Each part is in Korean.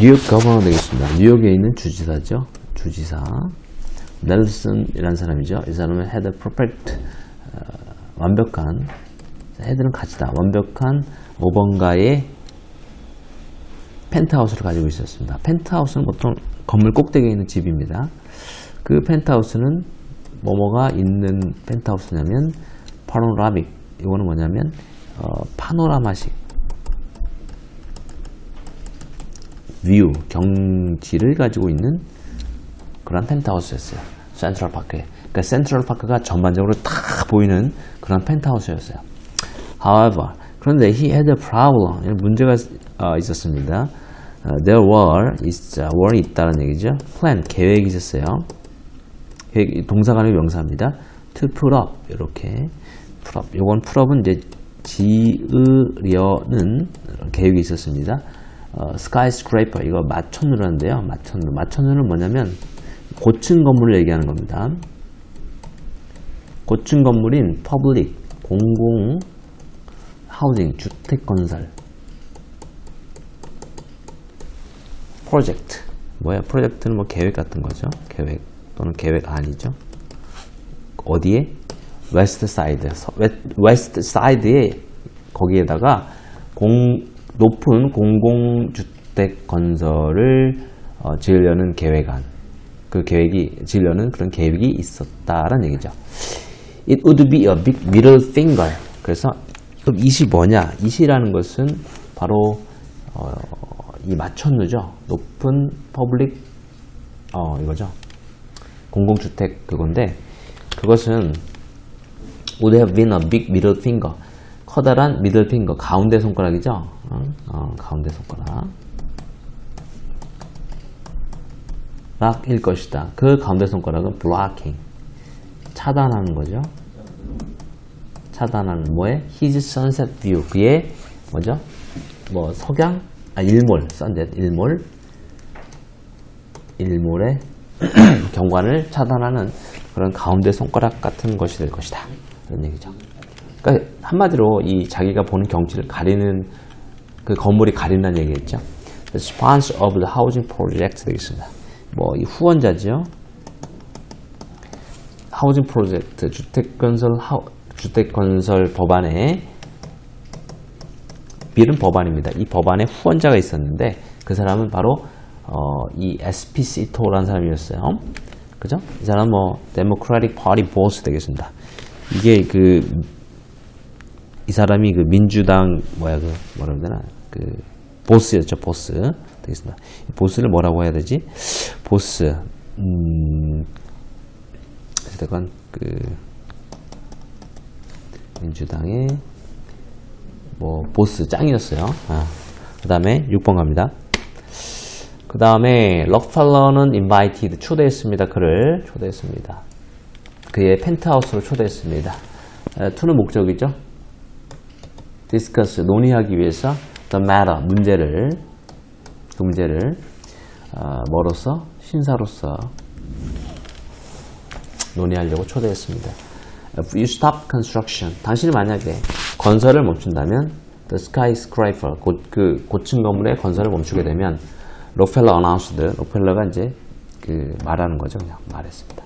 뉴욕 거버너 되겠습니다. 뉴욕에 있는 주지사죠. 주지사. 넬슨이라는 사람이죠. 이 사람은 a perfect, 어, 완벽한, 헤드는 같이다. 완벽한 5번가의 펜트하우스를 가지고 있었습니다. 펜트하우스는 보통 건물 꼭대기에 있는 집입니다. 그 펜트하우스는 뭐뭐가 있는 펜트하우스냐면 파노라믹 이거는 뭐냐면 어, 파노라마식 뷰 경치를 가지고 있는 그런 펜트하우스였어요. 센트럴 파크에. 그러니까 센트럴 파크가 전반적으로 다 보이는 그런 펜트하우스였어요. However, 그런데 he had a problem. 문제가 어, 있었습니다. 어, there were, is, uh, were 있다는 얘기죠. plan, 계획이 있었어요. 계획, 동사간의 명사입니다. to put up, 이렇게. put up. 요건 put up은 이제 지으려는 계획이 있었습니다. 어, skyscraper, 이거 마천루라는데요. 마천루. 마천루는 뭐냐면 고층 건물을 얘기하는 겁니다. 고층 건물인 public, 공공, 하우징, 주택 건설. 프로젝트. 뭐야? 프로젝트는 뭐 계획 같은 거죠. 계획 또는 계획 아니죠. 어디에? 웨스트 사이드. 웨스트 사이드에 거기에다가 공, 높은 공공주택 건설을 어, 지으려는 계획안. 그 계획이 지으려는 그런 계획이 있었다라는 얘기죠. It would be a big middle finger. 그래서 그럼 이시 뭐냐? 이시라는 것은 바로 어, 이 마천루죠. 높은 퍼블릭 어 이거죠. 공공주택 그건데 그것은 would have been a big middle finger. 커다란 middle finger 가운데 손가락이죠. 어, 어, 가운데 손가락. 락일 것이다. 그 가운데 손가락은 blocking. 차단하는 거죠. 차단하는 뭐에? His sunset view. 그의 뭐죠? 뭐 석양? 아 일몰. sunset 일몰. 일몰의 경관을 차단하는 그런 가운데 손가락 같은 것이 될 것이다. 그런 얘기죠. 그러니까 한마디로 이 자기가 보는 경치를 가리는 그 건물이 가린다는 얘기겠죠. The sponsor of the housing project 되겠습니다. 뭐 이 후원자죠. 하우징 프로젝트 주택 건설 하, 주택 건설 법안에 빌은 법안입니다. 이 법안에 후원자가 있었는데 그 사람은 바로 어, 이 SPC 토라는 사람이었어요. 그죠? 이 사람 뭐 데모크라틱 파티 보스 되겠습니다. 이게 그 이 사람이 그 민주당 뭐야 그 뭐라 되나 그 보스였죠 보스 되겠습니다. 보스를 뭐라고 해야 되지? 보스 음 어쨌건 그 민주당의 뭐 보스 짱이었어요. 아, 그 다음에 6번 갑니다. 그 다음에 럭펠러는 invited 초대했습니다. 그를 초대했습니다. 그의 펜트하우스로 초대했습니다. 투는 목적이죠. Discuss 논의하기 위해서 the matter 문제를 그 문제를 어, 뭐로서 신사로서 논의하려고 초대했습니다. If you stop construction, 당신이 만약에 건설을 멈춘다면 the skyscraper, 고, 그 고층 건물의 건설을 멈추게 되면 록펠러 announced, 록펠러가 이제 그 말하는 거죠. 그냥 말했습니다.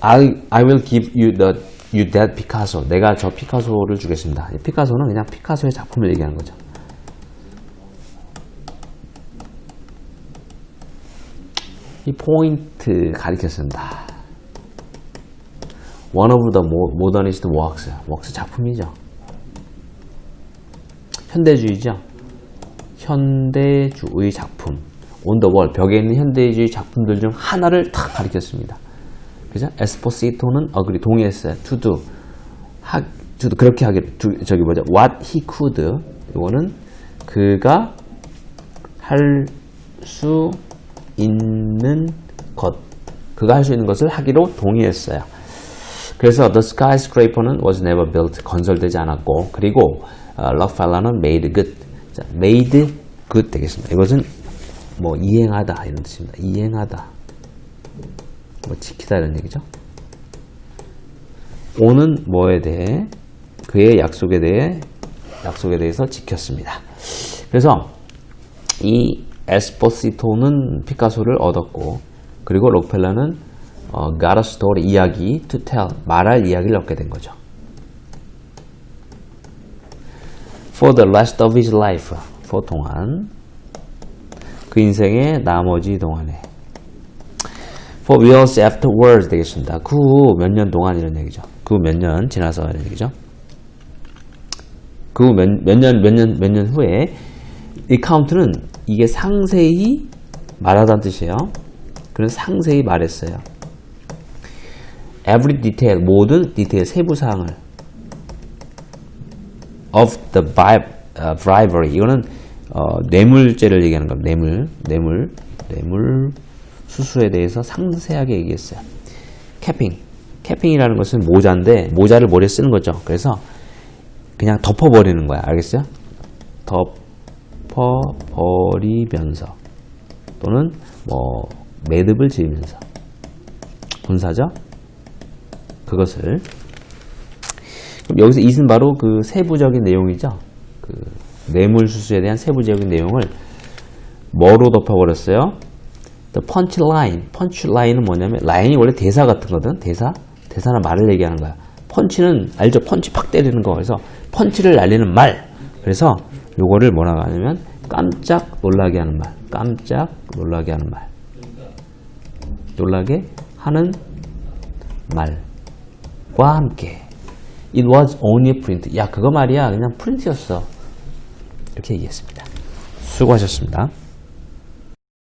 I, I will give you the you that Picasso. 내가 저 피카소를 주겠습니다. 피카소는 그냥 피카소의 작품을 얘기하는 거죠. 이 포인트 가리켰습니다. One of the modernist works. works 작품이죠. 현대주의죠. 현대주의 작품. Wall. 벽에 있는 현대주의 작품들 중 하나를 다 가리켰습니다. 그죠? 에스포시토는 어그리 동의했어요. to do. 하, to do. 그렇게 하기로. 저기 뭐죠? what he could. 이거는 그가 할 수 있는 것. 그가 할 수 있는 것을 하기로 동의했어요. 그래서 the skyscraper는 was never built. 건설되지 않았고 그리고 어, 럭펠러는 made good. 자, made good 되겠습니다. 이것은 뭐 이행하다 이런 뜻입니다. 이행하다. 뭐 지키다 이런 얘기죠. 오는 뭐에 대해 그의 약속에 대해 약속에 대해서 지켰습니다. 그래서 이 에스포시토는 피카소를 얻었고 그리고 록펠러는 어, got a story 이야기 to tell 말할 이야기를 얻게 된 거죠. For the rest of his life for 동안 그 인생의 나머지 동안에 For years afterwards 되겠습니다. 그 후 몇 년 동안 이런 얘기죠. 그 후 몇 년 지나서 이런 얘기죠. 그 후 몇 년 몇 년 몇 년 후에 이 카운트는 이게 상세히 말하다는 뜻이에요. 그래서 상세히 말했어요. Every detail 모든 디테일 세부 사항을 of the uh, bribery 이거는 어, 뇌물죄를 얘기하는 겁니다. 뇌물, 뇌물, 뇌물 수수에 대해서 상세하게 얘기했어요. 캐핑, 캐핑이라는 것은 모자인데 모자를 머리에 쓰는 거죠. 그래서 그냥 덮어버리는 거야. 알겠어요? 덮어버리면서 또는 뭐 매듭을 지으면서 분사죠. 그것을 그럼 여기서 이은 바로 그 세부적인 내용이죠. 그 뇌물 수수에 대한 세부적인 내용을 뭐로 덮어버렸어요? The punch line. punch line은 뭐냐면 라인이 원래 대사 같은 거든. 대사. 대사나 말을 얘기하는 거야. 펀치는 알죠? 펀치 팍 때리는 거. 그래서 펀치를 날리는 말. 그래서 요거를 뭐라고 하냐면 깜짝 놀라게 하는 말. 깜짝 놀라게 하는 말. 놀라게 하는 말과 함께 It was only a print. 야, 그거 말이야. 그냥 프린트였어. 이렇게 얘기했습니다. 수고하셨습니다.